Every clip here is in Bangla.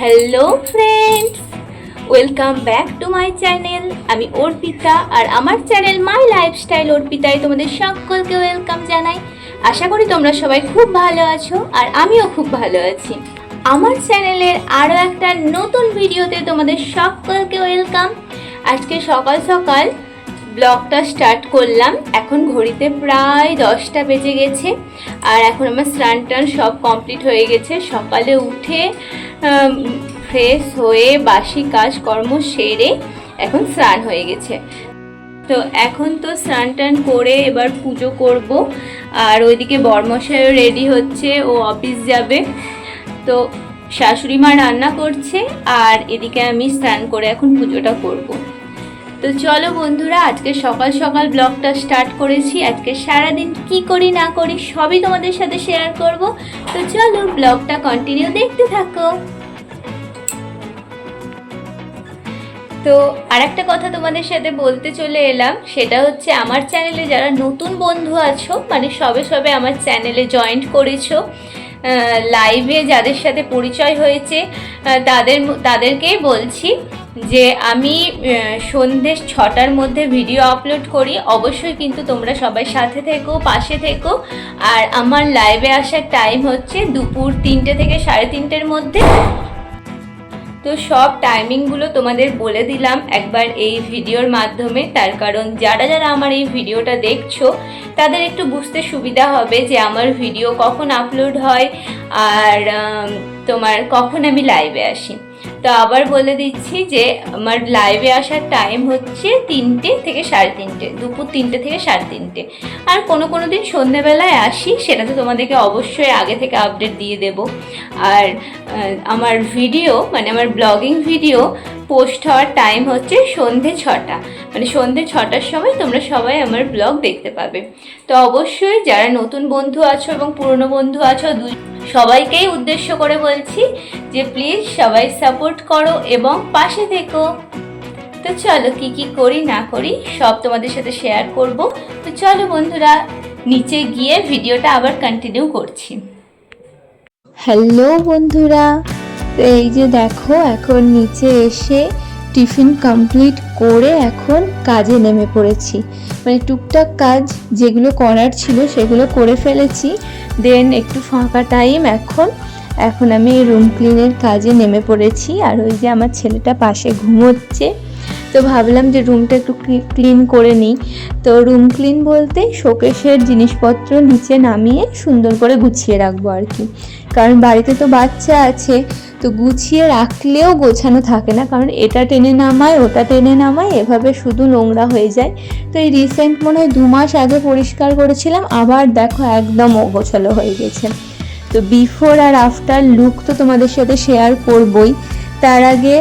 Hello friends welcome back to my channel আমি অর্পিতা আর আমার চ্যানেল মাই লাইফস্টাইল অর্পিতায় তোমাদের সকলকে ওয়েলকাম জানাই। আশা করি তোমরা সবাই খুব ভালো আছো আর আমিও খুব ভালো আছি। আমার চ্যানেলের আরও একটা নতুন ভিডিওতে তোমাদের সকলকে ওয়েলকাম আজকে সকাল সকাল ব্লগটা স্টার্ট করলাম। এখন ঘড়িতে প্রায় দশটা বেজে গেছে আর এখন আমার স্নান টান সব কমপ্লিট হয়ে গেছে। সকালে উঠে ফ্রেশ হয়ে বাসি কাজ কর্ম সেরে এখন স্নান হয়ে গেছে। তো এখন তো স্নান টান করে এবার পুজো করব আর ওইদিকে বরমশাইও রেডি হচ্ছে, ও অফিস যাবে। তো শাশুড়ি মা রান্না করছে আর এদিকে আমি স্নান করে এখন পুজোটা করব। তো চলো বন্ধুরা, আজকে সকাল সকাল ব্লগটা স্টার্ট করেছি। আজকে সারাদিন কি করি না করি সবই তোমাদের সাথে শেয়ার করব। তো চলো ব্লগটা কন্টিনিউ দেখতে থাকো। তো আরেকটা কথা তোমাদের সাথে বলতে চলে এলাম, সেটা হচ্ছে আমার চ্যানেলে যারা নতুন বন্ধু আছো মানে সবে সবে আমার চ্যানেলে জয়েন্ট করেছ লাইভে যাদের সাথে পরিচয় হয়েছে তাদের তাদেরকেই বলছি যে আমি সন্ধ্যে সন্ধে ছটার মধ্যে ভিডিও আপলোড করি। অবশ্যই কিন্তু তোমরা সবাই সাথে থেকো, পাশে থেকো। আর আমার লাইভে আসার টাইম হচ্ছে দুপুর তিনটে থেকে সাড়ে তিনটের মধ্যে। তো সব টাইমিংগুলো তোমাদের বলে দিলাম একবার এই ভিডিওর মাধ্যমে। তার কারণ যারা যারা আমার এই ভিডিওটা দেখছ, তাদের একটু বুঝতে সুবিধা হবে যে আমার ভিডিও কখন আপলোড হয় আর তোমার কখন আমি লাইভে আসি। তো আবার বলে দিচ্ছি যে আমার লাইভে আসার টাইম হচ্ছে তিনটে থেকে সাড়ে তিনটে, দুপুর তিনটে থেকে সাড়ে তিনটে। আর কোনো কোনো দিন সন্ধেবেলায় আসি, সেটা তো তোমাদেরকে অবশ্যই আগে থেকে আপডেট দিয়ে দেব। আর আমার ভিডিও মানে আমার ব্লগিং ভিডিও পোস্ট হওয়ার টাইম হচ্ছে সন্ধে ছটা। মানে সন্ধে ছটার সময় তোমরা সবাই আমার ব্লগ দেখতে পাবে। তো অবশ্যই যারা নতুন বন্ধু আছো এবং পুরনো বন্ধু আছো সবাইকেই উদ্দেশ্য করে বলছি যে প্লিজ সবাই সাপোর্ট করো এবং পাশে থেকো তো চলো কি কি করি না করি, সব তোমাদের সাথে শেয়ার করব। তো চলো বন্ধুরা, নিচে গিয়ে ভিডিওটা আবার কন্টিনিউ করছি। হ্যালো বন্ধুরা এই যে দেখো, এখন নিচে এসে টিফিন কমপ্লিট করে এখন কাজে নেমে পড়েছি। মানে টুকটাক কাজ যেগুলো করার ছিল সেগুলো করে ফেলেছি। দেন একটু ফাঁকা টাইম এখন এখন আমি রুম ক্লিনের কাজে নেমে পড়েছি আর ওই যে আমার ছেলেটা পাশে ঘুমোচ্ছে। তো ভাবলাম যে রুমটা একটু ক্লিন করে নিই। তো রুম ক্লিন বলতে শোকেশের জিনিসপত্র নিচে নামিয়ে সুন্দর করে গুছিয়ে রাখব আর কি। কারণ বাড়িতে তো বাচ্চা আছে, তো গুছিয়ে রাখলেও গোছানো থাকে না। কারণ এটা টেনে নামায়, ওটা টেনে নামায়, এভাবে শুধু নোংরা হয়ে যায়। তো এই রিসেন্ট মনে হয় দু মাস আগে পরিষ্কার করেছিলাম, আবার দেখো একদম অগোছালো হয়ে গেছে। তো বিফোর আর আফটার লুক তো তোমাদের সাথে শেয়ার করবই। তার আগে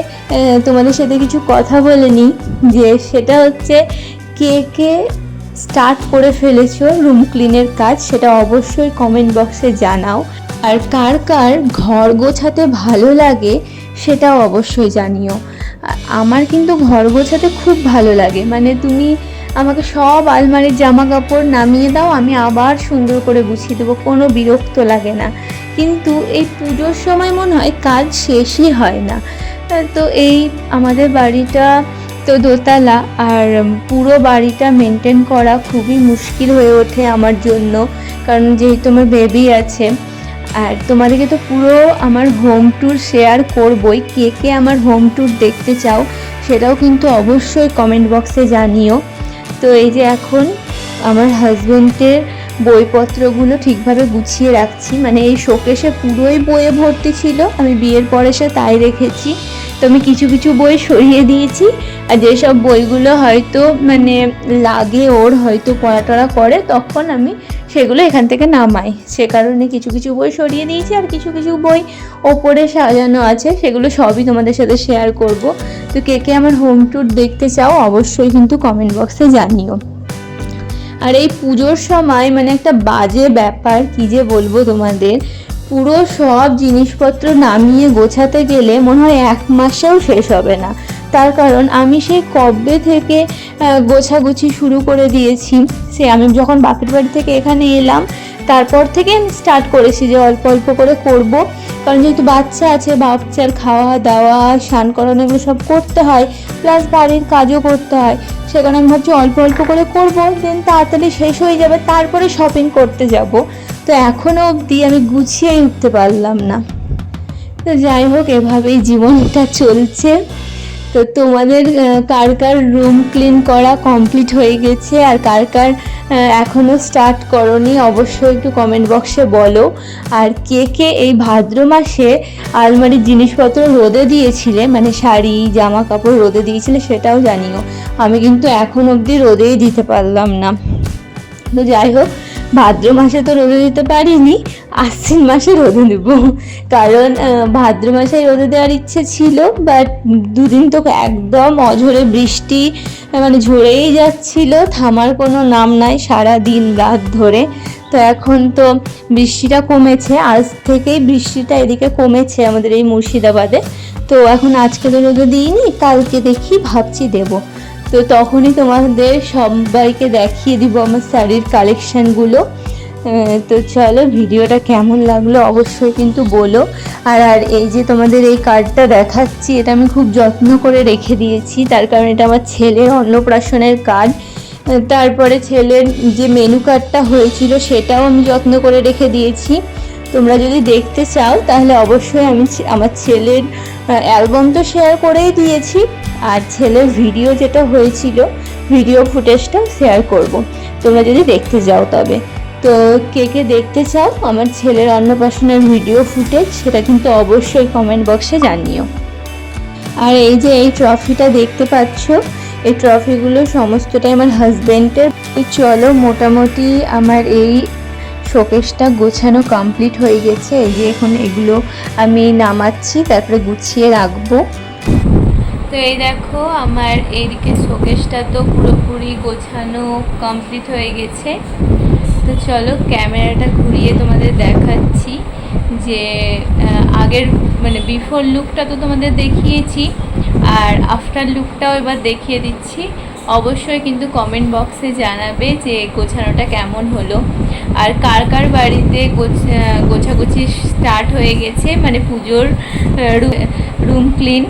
তোমাদের সাথে কিছু কথা বলে নিই, যে সেটা হচ্ছে কে কে স্টার্ট করে ফেলেছো রুম ক্লিনের কাজ সেটা অবশ্যই কমেন্ট বক্সে জানাও। আর কার কার ঘর গোছাতে ভালো লাগে সেটাও অবশ্যই জানিও। আমার কিন্তু ঘর গোছাতে খুব ভালো লাগে। মানে তুমি আমাকে সব আলমারির জামা কাপড় নামিয়ে দাও, আমি আবার সুন্দর করে গুছিয়ে দেবো, কোনো বিরক্ত লাগে না। কিন্তু এই পুজোর সময় মনে হয় কাজ শেষই হয় না। তো এই আমাদের বাড়িটা তো দোতলা, আর পুরো বাড়িটা মেনটেন করা খুবই মুশকিল হয়ে ওঠে আমার জন্য, কারণ যেহেতু আমার বেবি আছে, আর তোমাদেরকে তো পুরো আমার হোম ট্যুর শেয়ার করবই, কে কে আমার হোম ট্যুর দেখতে চাও, সেটাও কিন্তু অবশ্যই কমেন্ট বক্সে জানিও। তো এই যে এখন আমার হাজবেন্ডের বইপত্রগুলো ঠিকভাবে গুছিয়ে রাখছি। মানে এই শোকেশে পুরোই বইয়ে ভর্তি ছিল। আমি বিয়ের পরে সে তাই রেখেছি। তো আমি কিছু কিছু বই সরিয়ে দিয়েছি। আর যেসব বইগুলো হয়তো মানে লাগে, ওর হয়তো পড়া টড়া করে, তখন আমি সেগুলো এখান থেকে নামাই। সে কারণে কিছু কিছু বই সরিয়ে দিয়েছি আর কিছু কিছু বই ওপরে সাজানো আছে। সেগুলো সবই তোমাদের সাথে শেয়ার করব। তো কে কে আমার হোম ট্যুর দেখতে চাও, অবশ্যই কিন্তু কমেন্ট বক্সে জানিও। আর এই পুজোর সময় মানে একটা বাজে ব্যাপার, কি যে বলব তোমাদের? পুরো সব জিনিসপত্র নামিয়ে গোছাতে গেলে মনে হয় এক মাসেও শেষ হবে না। তার কারণ আমি সেই কবে থেকে গোছাগুছি শুরু করে দিয়েছি। সে আমি যখন বাপের বাড়ি থেকে এখানে এলাম, তারপর থেকে আমি স্টার্ট করেছি যে অল্প অল্প করে করব। কারণ যেহেতু বাচ্চা আছে, বাচ্চার খাওয়া দাওয়া, স্নান করানো এগুলো সব করতে হয় প্লাস বাড়ির কাজও করতে হয়। সে কারণে আমি ভাবছি অল্প অল্প করে করব দেন তাড়াতাড়ি শেষ হয়ে যাবে, তারপরে শপিং করতে যাব। তো এখনও অবধি আমি গুছিয়েই উঠতে পারলাম না। তো যাই হোক, এভাবেই জীবনটা চলছে। তো তোমাদের কার কার রুম ক্লিন করা কমপ্লিট হয়ে গেছে আর কার কার এখনও এখনও স্টার্ট করনি, অবশ্যই একটু কমেন্ট বক্সে বলো। আর কে কে এই ভাদ্র মাসে আলমারির জিনিসপত্র রোদে দিয়েছিলে মানে শাড়ি জামা কাপড় রোদে দিয়েছিলে সেটাও জানিও। আমি কিন্তু এখন অবধি রোদেই দিতে পারলাম না। তো যাই হোক ভাদ্র মাসে তো রোদে দিতে পারিনি, আশ্বিন মাসে রোদে দেব কারণ ভাদ্র মাসে রোদে দেওয়ার ইচ্ছে ছিল বাট দুদিন তো একদম অঝরে বৃষ্টি মানে ঝরেই যাচ্ছিল, থামার কোনো নাম নাই সারা দিন রাত ধরে। তো এখন তো বৃষ্টিটা কমেছে, আজ থেকেই বৃষ্টিটা এদিকে কমেছে আমাদের এই মুর্শিদাবাদে। তো এখন আজকে তো রোদে দিইনি, কালকে দেখি ভাবছি দেবো। তো তখনই তোমাদের সবাইকে দেখিয়ে দিব আমার শাড়ির কালেকশানগুলো তো চলো ভিডিওটা কেমন লাগল অবশ্যই কিন্তু বলো। আর আর এই যে তোমাদের এই কার্ডটা দেখাচ্ছি, এটা আমি খুব যত্ন করে রেখে দিয়েছি। তার কারণ এটা আমার ছেলের অন্নপ্রাশনের কার্ড তারপরে ছেলের যে মেনু কার্ডটা হয়েছিল, সেটাও আমি যত্ন করে রেখে দিয়েছি। তোমরা যদি দেখতে চাও, তাহলে অবশ্যই আমি আমার ছেলের অ্যালবাম তো শেয়ার করেই দিয়েছি। আর ছেলের ভিডিও যেটা হয়েছিল ভিডিও ফুটেজটা শেয়ার করব। তোমরা যদি দেখতে যাও তবে। তো কে কে দেখতে চাও, আমার ছেলের অন্নপ্রাশনের ভিডিও ফুটেজ সেটা কিন্তু অবশ্যই কমেন্ট বক্সে জানিও। আর এই যে এই ট্রফিটা দেখতে পাচ্ছ, এই ট্রফিগুলো সমস্তটাই আমার হাজবেন্ডের চলো, মোটামুটি আমার এই শোকেসটা গোছানো কমপ্লিট হয়ে গেছে। এই যে এখন এগুলো আমি নামাচ্ছি, তারপরে গুছিয়ে রাখব। তো এই দেখো, আমার এইদিকে শোকেসটা তো পুরোপুরি গোছানো কমপ্লিট হয়ে গেছে। তো চলো ক্যামেরাটা ঘুরিয়ে তোমাদের দেখাচ্ছি যে আগের মানে বিফোর লুকটা তো তোমাদের দেখিয়েছি, আর আফটার লুকটাও এবার দেখিয়ে দিচ্ছি। অবশ্যই কিন্তু কমেন্ট বক্সে জানাবে যে গোছানোটা কেমন হলো। আর কার কার বাড়িতে গোছ- গোছাগুছি স্টার্ট হয়ে গেছে মানে পুজোর রুম ক্লিন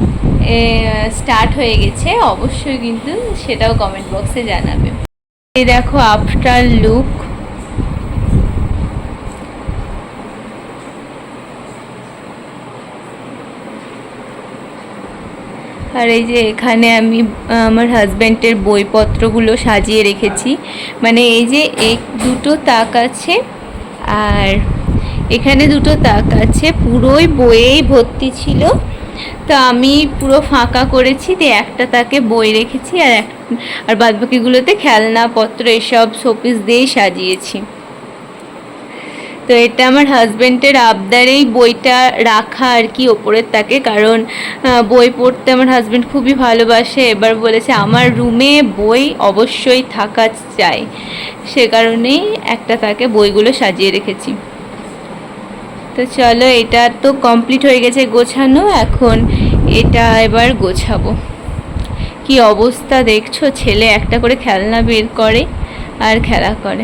স্টার্ট হয়ে গেছে, অবশ্যই কিন্তু সেটাও কমেন্ট বক্সে জানাবে। এই দেখো আফটার লুক আর এই যে এখানে আমি, আমার হাজব্যান্ডের বইপত্রগুলো সাজিয়ে রেখেছি। মানে এই যে এক দুটো তাক আছে, আর এখানে দুটো তাক আছে। পুরোই বইয়েই ভর্তি ছিল। তো আমি পুরো ফাঁকা করেছি দিয়ে একটা তাকে বই রেখেছি আর এক আর বাদবাকিগুলোতে খেলনাপত্র এসব শোপিস দিয়েই সাজিয়েছি। তো এটা আমার হাজবেন্ডের আবদারেই বইটা রাখা আর কি ওপরের তাকে, কারণ বই পড়তে আমার হাজবেন্ড খুবই ভালোবাসে। এবার বলেছে, আমার রুমে বই অবশ্যই থাকা চাই। সে কারণেই একটা তাকে বইগুলো সাজিয়ে রেখেছি। তো চলো, এটা তো কমপ্লিট হয়ে গেছে গোছানো, এখন এটা এবার গোছাবো। কি অবস্থা দেখছ? ছেলে একটা করে খেলনা বের করে আর খেলা করে।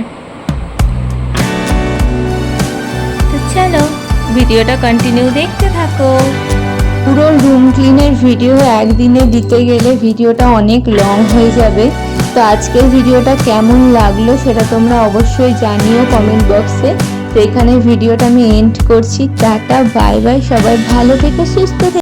তো চলো, ভিডিওটা কন্টিনিউ দেখতে থাকো। পুরো রুম ক্লিনের ভিডিও একদিনে দিতে গেলে ভিডিওটা অনেক লং হয়ে যাবে। তো আজকের ভিডিওটা কেমন লাগল সেটা তোমরা অবশ্যই জানিও কমেন্ট বক্সে তো এখানে ভিডিওটা আমি এন্ড করছি। টাটা বাই বাই সবাই ভালো থেকে সুস্থ থেকে।